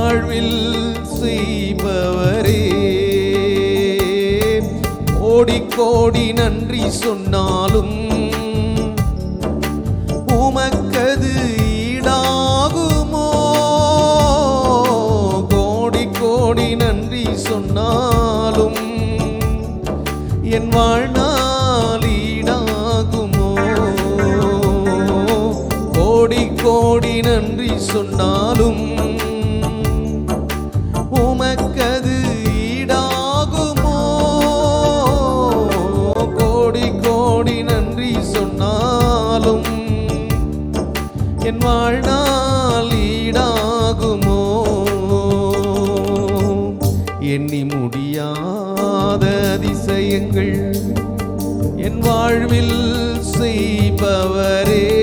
வாழ்வில் செய்பவரே. கோடி நன்றி சொன்னாலும் உமக்கது ஈடாகுமோ? கோடி கோடி நன்றி சொன்னாலும் என் வாழ்நாள் ஈடாகுமோ? கோடி கோடி நன்றி சொன்னாலும் காரியங்கள் என் வாழ்வில் செய்பவரே.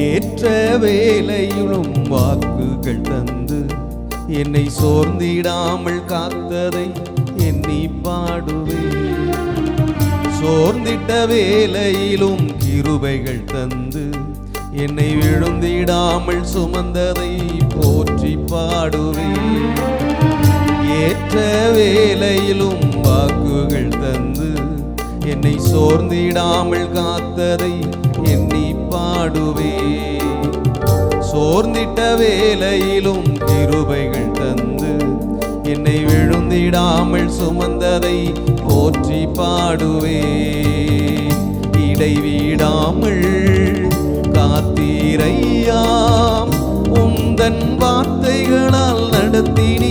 ஏற்ற வேலையிலும் வாக்குகள் தந்து என்னை சோர்ந்திடாமல் காத்ததை எண்ணி பாடுவே சோர்ந்திட்ட வேலையிலும் கிருபைகள் தந்து என்னை விழுந்திடாமல் சுமந்ததை போற்றி பாடுவேன். ஏற்ற வேலையிலும் வாக்குகள் தந்து என்னை சோர்ந்திடாமல் காத்ததை எண்ணி பாடுவே சோர்ந்திட்ட வேலையிலும் கிருபைகள் தந்து என்னை விழுந்திடாமல் சுமந்ததை போற்றி பாடுவே இடைவிடாமல் காத்தீரையாம் உந்தன் வார்த்தைகளால் நடத்தினி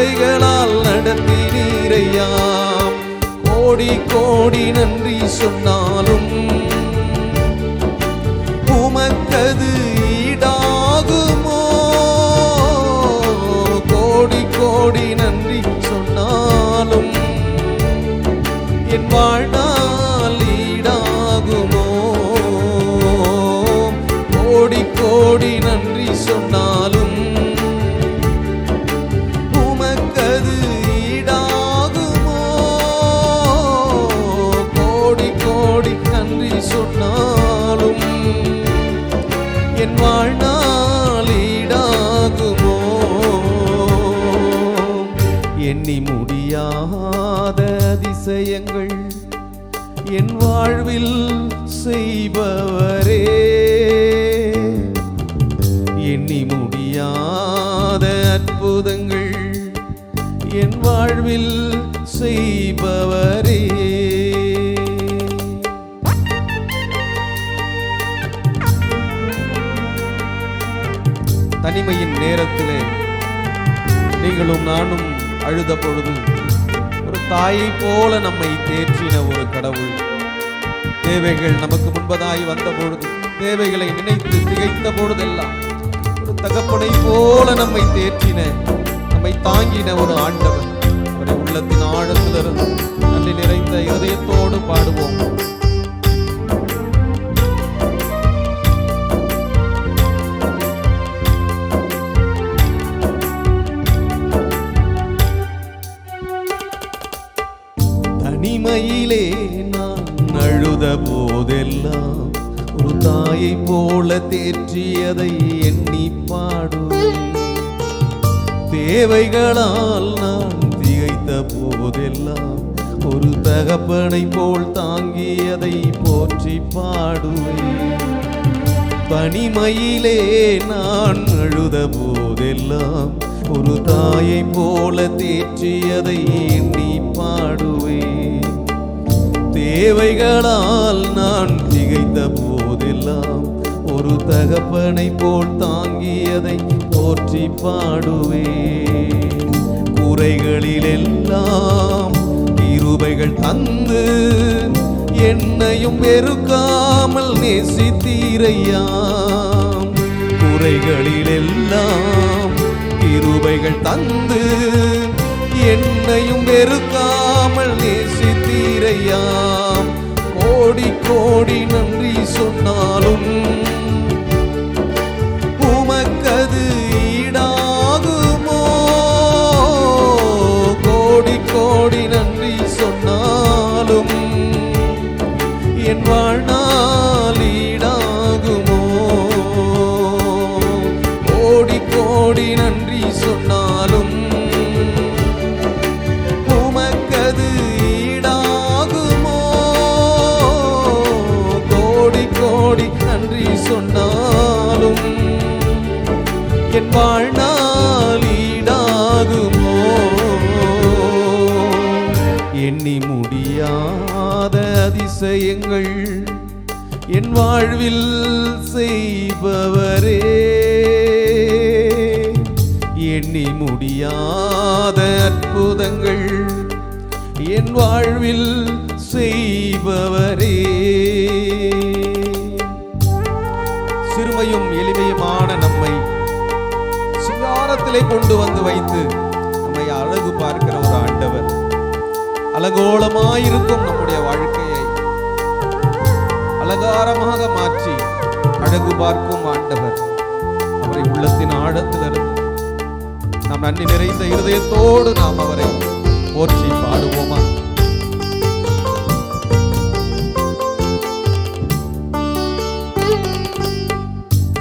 கிருபைகளால் நடத்தி நீரையா கோடி கோடி நன்றி சொன்னாலும் உமக்கது ஈடாகுமோ? கோடி கோடி நன்றி சொன்னாலும் என் வாழ்நாள் ஈடாகுமோ? கோடி கோடி எண்ணி முடியாத அதிசயங்கள். என் வாழ்வில் செய்பவரே. எண்ணி முடியாத அற்புதங்கள். என் வாழ்வில் செய்பவரே. தனிமையின் நேரத்திலே நீங்களும் நானும் அழுத பொழுது ஒரு தாயை போல நம்மை தேற்றின ஒரு கடவுள். தேவைகள் நமக்கு முன்பதாய் வந்த பொழுது தேவைகளை நினைத்து திகைத்த பொழுதெல்லாம் ஒரு தகப்பனை போல நம்மை தேற்றின நம்மை தாங்கின ஒரு ஆண்டவர். ஒரு உள்ளத்தின் ஆழத்திலிருந்து நன்றி நிறைந்த இதயத்தோடு பாடுவோம். தனிமையிலே நான் அழுத போதெல்லாம் ஒரு தாயை போல தேற்றியதை எண்ணி பாடுவேன். தேவைகளால் நான் திகைத்த போதெல்லாம் ஒரு தகப்பனை போல் தாங்கியதை போற்றி பாடுவேன். தனிமையிலே நான் அழுத போதெல்லாம் ஒரு தாயை போல தேற்றியதை எண்ணி பாடுவேன். தேவைகளால் நான் திகைத்த போதெல்லாம் ஒரு தகப்பனை போல் தாங்கியதை போற்றி பாடுவேன். குறைகளிலெல்லாம் இருபைகள் தந்து என்னையும் வெறுக்காமல் நேசித்தீரையாம். குறைகளிலெல்லாம் இருபைகள் தந்து என்னையும் வெறுக்காமல் நேசித்தீரையாம். கோடி அதிசயங்கள் என் வாழ்வில் செய்பவரே. எண்ணி முடியாத அற்புதங்கள் என் வாழ்வில் செய்பவரே. சிறுமையும் எளிமையுமான நம்மை சிங்காரத்திலே கொண்டு வந்து வைத்து நம்மை அழகு பார்க்கிற ஒரு ஆண்டவர். அலங்கோலமாயிருக்கும் நம்முடைய வாழ்க்கை. அலங்காரமாக மாற்றி அழகு பார்க்கும் ஆண்டவர் அவரை உள்ளத்தின் ஆழத்திலிருந்து நாம் நன்றி நிறைந்த இருதயத்தோடு நாம் அவரை போற்றி பாடுவோமா?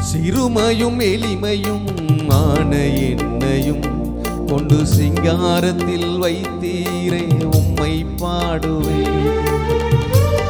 சிறுமையும் எளிமையும் ஆன என்னையும் கொண்டு சிங்காரத்தில் வைத்தீரே உம்மை பாடுவேன்.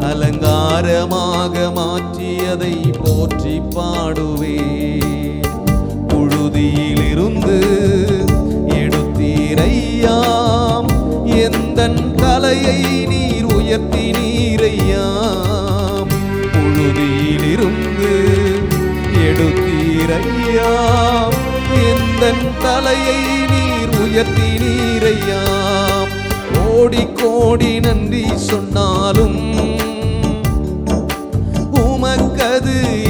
அலங்காரமாக மாற்றியதை போற்றி பாடுவே. புழுதியிலிருந்து எடுத்தீரையாம். எந்த கலையை நீர் உயர்த்தி நீரையாம். புழுதியிலிருந்து எடுத்தீரையாம். எந்த தலையை நீர் உயர்த்தி நீரையாம். கோடி கோடி நன்றி சொன்னாலும் உமக்கது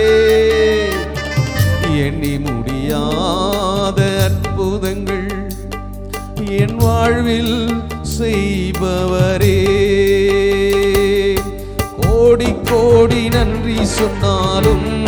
வாழ்வில் செய்பவரே. கோடி கோடி நன்றி சொன்னாலும்